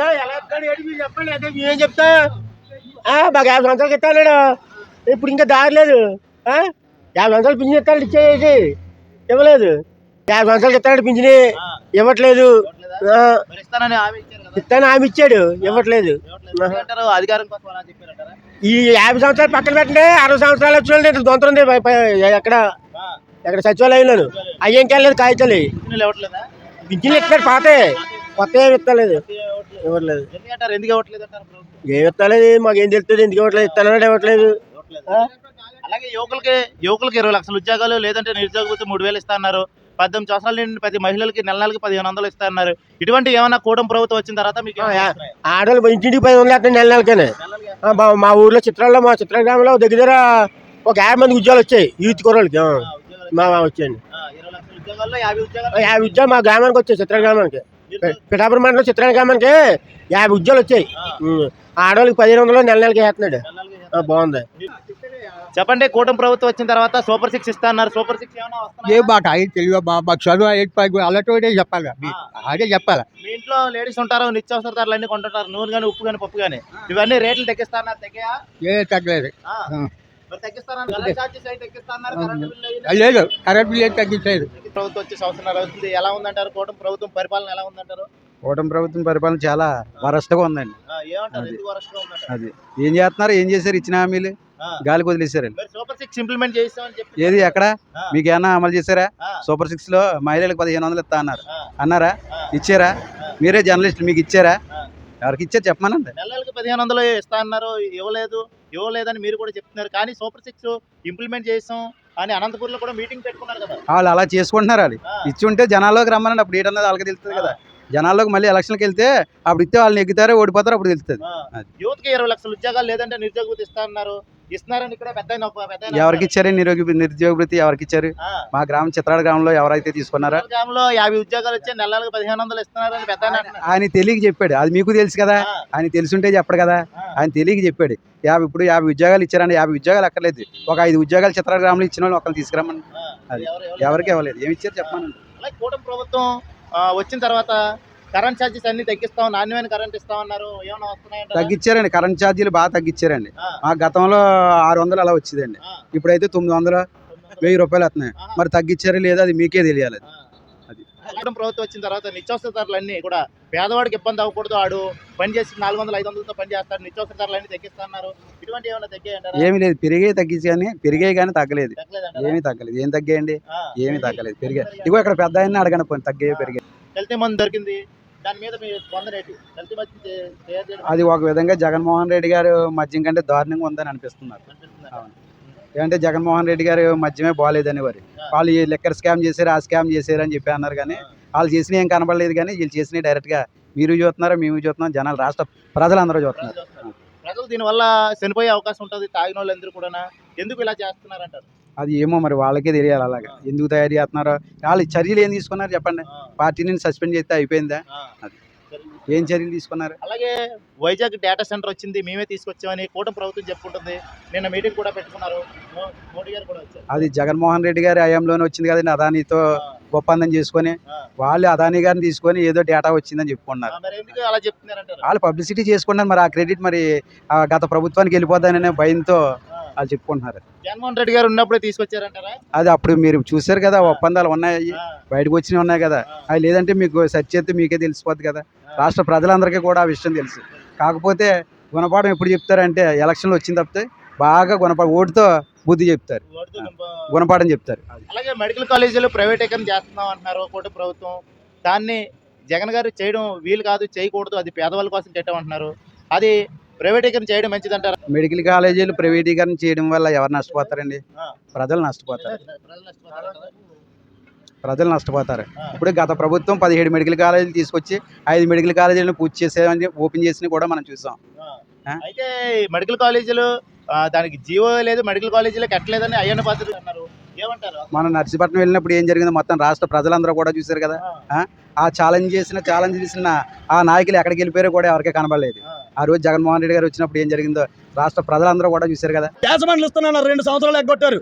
చెప్పండి అదే మేమేం చెప్తా. మాకు యాభై సంవత్సరాలకి ఇస్తాడు ఇప్పుడు ఇంకా దారి లేదు? యాభై సంవత్సరాలు పింఛన్ ఇస్తాడు ఇచ్చేది ఇవ్వలేదు. యాభై సంవత్సరాలకి ఇస్తాడు పింఛని ఇవ్వట్లేదు. హామీ ఇస్తాను ఆమె ఇచ్చాడు. ఇవ్వట్లేదు. ఈ యాభై సంవత్సరాలు పక్కన పెట్టండి. అరవై సంవత్సరాలు వచ్చిన వాళ్ళు దొంత ఉంది పై- పై- ఎక్కడ? ఎక్కడ సచివాలయంలోను. అయ్యేం కాలేదు కాగితాలు. పింఛన్లు ఇస్తాడు పాతే కొత్త ఏమి ఇస్తలేదు. ఇవ్వట్లేదు. ఎందుకు ఇవ్వట్లేదు? ఏమి ఇస్తలేదు మాకేం తెలుస్తుంది ఎందుకు ఇవ్వట్లేదు ఇస్తానన్నాడు ఇవ్వట్లేదు. అలాగే యువకులకి యువకులకి ఇరవై లక్షల ఉద్యోగాలు లేదంటే నిరుద్యోగ వృత్తి మూడు వేలు ఇస్తా అన్నారు. పద్దెనిమిది సంవత్సరాల నుండి ప్రతి మహిళలకి నెల నెలకి పదిహేను వందలు ఇస్తా అన్నారు. ఇటువంటి ఏమైనా కూటమి ప్రభుత్వం వచ్చిన తర్వాత మీకు? ఆడవాళ్ళు ఇంటింటికి పది వందలు వేస్తాను నెల నెలకనే. మా ఊర్లో చిత్రాల్లో మా చిత్ర గ్రామంలో దగ్గర ఒక యాభై మంది ఉద్యోగాలు వచ్చాయి యూత్ ఉద్యోగాలు మా వచ్చాయండి. యాభై ఉద్యోగాలు మా గ్రామానికి వచ్చాయి చిత్ర గ్రామానికి. పిఠాపురం మండలం చిత్ర గ్రామానికి యాభై ఉద్యోగాలు వచ్చాయి. ఆడవాళ్ళకి పదిహేను వందలు నెల నెలకి వేస్తున్నాడు. బాగుంది. చెప్పండి కూటమి ప్రభుత్వం వచ్చిన తర్వాత సూపర్ సిక్స్ ఇస్తా అన్నారు. సూపర్ సిక్స్ ఏ వస్తున్నాయా? మాట అయి తెలియదు మా మాకు చదువు పై అలాంటి చెప్పాలి. అదే చెప్పాలి. మీ ఇంట్లో లేడీస్ ఉంటారు నిత్యావసర ధరలు అన్ని కొంటుంటారు. నూనె కానీ ఉప్పు కానీ పప్పు కానీ ఇవన్నీ రేట్లు తగ్గిస్తారన్నారు తగ్గాయా? ఏ తగ్గలేదు. లేదు కరెంట్ బిల్ తగ్గించలేదు. ప్రభుత్వం వచ్చి సంవత్సరాలు అవుతుంది ఎలా ఉందంటారు కూటమి ప్రభుత్వం పరిపాలన ఎలా ఉందంటారు? కూటమి ప్రభుత్వం పరిపాలన చాలా వరస్ట్గా ఉందండి. అది. ఏం చేస్తున్నారు? ఏం చేశారు? ఇచ్చిన హామీలు? ఆ. గాలికి వదిలేశారండి. సూపర్ సిక్స్ ఇంప్లిమెంట్ చేయిస్తామని చెప్పి ఏది ఎక్కడ. మీకు ఏమన్నా అమలు చేశారా. సూపర్ సిక్స్లో మహిళలకు పదిహేను వందలు ఇస్తా అన్నారు. అన్నారా. ఇచ్చారా. మీరే జర్నలిస్ట్ మీకు ఇచ్చారా. ఎవరికి ఇచ్చారు? చెప్పమనండి. పదిహేను వందలు ఇస్తా అన్నారు. ఇవ్వలేదు. ఇవ్వలేదని మీరు కూడా చెప్తున్నారు. కానీ సూపర్ సిక్స్ ఇంప్లిమెంట్ చేసాం అని అనంతపూర్లో కూడా మీటింగ్ పెట్టుకున్నారు కదా. వాళ్ళు అలా చేసుకుంటున్నారు వాళ్ళు. ఇచ్చి ఉంటే జనాల్లోకి రమ్మనండి. అప్పుడు ఏంటన్నది వాళ్ళకి తెలుస్తుంది కదా. జనాల్లోకి మళ్ళీ ఎలక్షన్కి వెళ్తే అప్పుడు ఇస్తే వాళ్ళని ఎగ్గుతారో ఓడిపోతారో అప్పుడు తెలుస్తుంది. యూత్కి ఇరవై లక్షల ఉద్యోగాలు లేదంటే నిరుద్యోగ ఇస్తా అన్నారు. ఇస్తున్నారని ఇక్కడ పెద్ద ఎవరికి ఇచ్చారు? నిరుద్యోగ నిరుద్యోగ వృత్తి ఎవరికి ఇచ్చారు. మా గ్రామం చిత్రాడ గ్రామంలో ఎవరైతే తీసుకున్నారో గ్రామంలో యాభై ఉద్యోగాలు వచ్చి నెల నెలకు పదిహేను వందలు ఇస్తున్నారని పెద్ద ఆయన తెలియక చెప్పాడు. అది మీకు తెలుసు కదా. ఆయన తెలుసుంటే చెప్పడు కదా. ఆయన తెలియక చెప్పాడు. యాభై ఇప్పుడు యాభై ఉద్యోగాలు ఇచ్చారని యాభై ఉద్యోగాలు అక్కర్లేదు. ఒక ఐదు ఉద్యోగాలు చిత్ర గ్రామంలో ఇచ్చిన వాళ్ళు ఒకరిని తీసుకురమ్మని. అది. ఎవరు- ఎవరు- ఎవరికి ఇవ్వలేదు? ఏమి ఇచ్చారు చెప్పమని కూటమి ప్రభుత్వం వచ్చిన తర్వాత కరెంట్ ఛార్జెస్ అన్ని తగ్గిస్తాం నాణ్యమైన కరెంట్ ఇస్తామన్నారు ఏమైనా వస్తున్నాయంటారా? తగ్గించారండి కరెంట్ ఛార్జీలు బాగా తగ్గించారండి ఆ. మా గతంలో ఆరు వందలు అలా వచ్చేదండి. ఇప్పుడైతే తొమ్మిది వందలు వెయ్యి రూపాయలు వస్తున్నాయి. మరి తగ్గించారో లేదో అది మీకే తెలియాలి. అది. ప్రభుత్వం వచ్చిన తర్వాత నిత్యావసర ధరలు అన్ని కూడా పేదవాడికి ఇబ్బంది అవ్వకూడదు. ఆడు పని చేసి నాలుగు వందలు ఐదు వందలతో పని చేస్తాడు. నిత్యావసర ధరలు అన్ని తగ్గిస్తున్నారు ఇటువంటి ఏమైనా తగ్గాయంటారా? ఏమి లేదు. పెరిగే తగ్గించి కానీ పెరిగాయి కానీ తగ్గలేదు? ఏమీ తగ్గలేదు. ఏం తగ్గాయండి. ఏమీ తగ్గలేదు. పెరిగాయి ఇగో ఇక్కడ పెద్ద ఆయన అడగను పోయి తగ్గే పెరిగాయి కల్తీ మందు దొరికింది. దాని మీద మీ స్పందనేటి కల్తీ మందు చే- తయారు చేయడం అది ఒక విధంగా జగన్మోహన్ రెడ్డి గారు మద్యం కంటే దారుణంగా ఉందని అనిపిస్తున్నారు? అవును. ఏంటంటే జగన్మోహన్ రెడ్డి గారు మద్యమే బాగాలేదని వారు వాళ్ళు ఈ లెక్కర్ స్కామ్ చేశారు ఆ స్కామ్ చేశారు అని చెప్పి అన్నారు కానీ వాళ్ళు చేసిన ఏం కనబడలేదు కానీ వీళ్ళు చేసినవి డైరెక్ట్గా మీరు చూస్తున్నారు మేము చూస్తున్నాం జనాలు రాష్ట్ర ప్రజలందరూ చూస్తున్నారు. ప్రజలు దీనివల్ల చనిపోయే అవకాశం ఉంటుంది తాగిన వాళ్ళందరూ కూడా ఎందుకు ఇలా చేస్తున్నారంటారు? అది ఏమో మరి వాళ్ళకే తెలియాలి అలాగా. ఎందుకు తయారు చేస్తున్నారో? వాళ్ళు చర్యలు ఏం తీసుకున్నారు చెప్పండి? పార్టీని సస్పెండ్ చేస్తే అయిపోయిందా. అది. ఏం చర్యలు తీసుకున్నారు? అలాగే వైజాగ్ డేటా సెంటర్ వచ్చింది మేమే తీసుకొచ్చామని కూటమి ప్రభుత్వం చెప్పుకుంటుంది నిన్న మీటింగ్ కూడా పెట్టుకున్నారు. మోడీ గారు కూడా వచ్చారు. అది జగన్మోహన్ రెడ్డి గారి హయాంలోనే వచ్చింది కదండి అదానితో ఒప్పందం చేసుకొని. వాళ్ళు అదాని గారిని తీసుకొని ఏదో డేటా వచ్చిందని చెప్పుకున్నారు వాళ్ళు పబ్లిసిటీ చేసుకున్నారు మరి ఆ క్రెడిట్ మరి గత ప్రభుత్వానికి వెళ్ళిపోతాననే భయంతో వాళ్ళు చెప్పుకుంటున్నారు. జగన్మోహన్ రెడ్డి గారు ఉన్నప్పుడే తీసుకొచ్చారంటారా? అది అప్పుడు మీరు చూశారు కదా ఒప్పందాలు ఉన్నాయి బయటకు వచ్చినవి ఉన్నాయి కదా. అవి లేదంటే మీకు సెర్చ్ చేస్తే మీకే తెలిసిపోద్ది కదా. రాష్ట్ర ప్రజలందరికీ కూడా ఆ విషయం తెలుసు. కాకపోతే గుణపాఠం ఎప్పుడు చెప్తారంటే ఎలక్షన్లు వచ్చిన తప్పితే బాగా గుణపాఠం ఓటుతో బుద్ధి చెప్తారు. గుణపాఠం చెప్తారు. అలాగే మెడికల్ కాలేజీలు ప్రైవేటీకరణ చేస్తున్నాం అంటున్నారు కూటమి ప్రభుత్వం. దాన్ని జగన్ గారు చేయడం వీలు కాదు చేయకూడదు అది పేదవాళ్ళ కోసం పెట్టామంటున్నారు అది ప్రైవేటీకరణ చేయడం మంచిదంటారా? మెడికల్ కాలేజీలు ప్రైవేటీకరణ చేయడం వల్ల ఎవరు నష్టపోతారండి. ప్రజలు నష్టపోతారు. ప్రజలు నష్టపోతారు. ఇప్పుడు గత ప్రభుత్వం పదిహేడు మెడికల్ కాలేజీలు తీసుకొచ్చి ఐదు మెడికల్ కాలేజీలను పూర్తి చేసేవని ఓపెన్ చేసిన కూడా మనం చూసాం? అయితే మెడికల్ కాలేజీలు దానికి జీవో లేదు మెడికల్ కాలేజీలో కట్టలేదని అయ్యన్న పాత్ర అన్నారు. మనం నర్సీపట్నం వెళ్ళినప్పుడు ఏం జరిగిందో మొత్తం రాష్ట్ర ప్రజలందరూ కూడా చూశారు కదా. ఆ, ఆ? ఛాలెంజ్ చేసిన ఛాలెంజ్ చేసిన ఆ నాయకులు ఎక్కడికి వెళ్ళిపోయారో కూడా ఎవరికీ కనబడలేదు. ఆ. రోజు జగన్మోహన్ రెడ్డి గారు వచ్చినప్పుడు ఏం జరిగిందో రాష్ట్ర ప్రజలందరూ కూడా చూశారు కదా. యాజమాన్లు ఇస్తున్నాను రెండు సంవత్సరాలు ఎగ్గొట్టారు.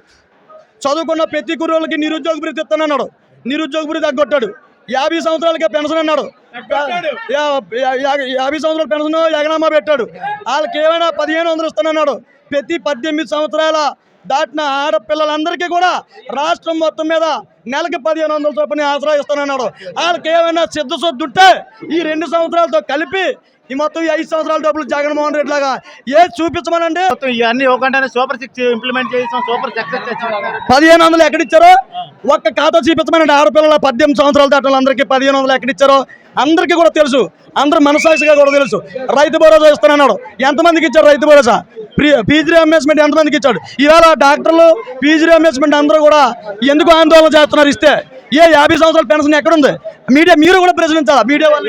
చదువుకున్న ప్రతి కుర్రోళ్ళకి నిరుద్యోగ భృతి ఇస్తానన్నాడు. నిరుద్యోగ భృతి ఎగ్గొట్టాడు. యాభై సంవత్సరాలకే పెన్షన్ అన్నాడు. యాభై సంవత్సరాల పెన్షన్ ఎగనామా పెట్టాడు. వాళ్ళకి ఏమైనా పదిహేను వందలు ఇస్తానన్నాడు. ప్రతి పద్దెనిమిది సంవత్సరాల దాటిన ఆడపిల్లలందరికీ కూడా రాష్ట్రం మొత్తం మీద నెలకి పదిహేను వందల చొప్పున ఆసరా ఇస్తానన్నాడు వాళ్ళకి ఏమైనా సిద్ధశుద్ధి ఉంటే ఈ రెండు సంవత్సరాలతో కలిపి ఈ మొత్తం ఈ ఐదు సంవత్సరాల డబ్బులు జగన్మోహన్ రెడ్డి లాగా ఏది చూపించమనండి? మొత్తం ఇవన్నీ ఇవ్వకుండానే సూపర్ సిక్స్ ఇంప్లిమెంట్ చేసాం సూపర్ సక్సెస్ పదిహేను వందలు ఎక్కడిచ్చారో ఒక్క ఖాతా చూపించమని ఆడపిల్లల పద్దెనిమిది సంవత్సరాల దాటిన అందరికీ పదిహేను వందలు ఎక్కడిచ్చారో అందరికీ కూడా తెలుసు. అందరు మనసాక్షిగా కూడా తెలుసు. రైతు భరోసా ఇస్తానన్నాడు ఎంతమందికి ఇచ్చాడు రైతు భరోసా? పీజీ అమేజ్మెంట్ ఎంతమందికి ఇచ్చాడు? ఇవాళ డాక్టర్లు పీజీ అమేజ్మెంట్ అందరూ కూడా ఎందుకు ఆందోళన చేస్తున్నారు? ఇస్తే ఏ యాభై సంవత్సరాల పెన్షన్ ఎక్కడుంది? మీడియా మీరు కూడా ప్రశ్నించాలా మీడియా వాళ్ళు?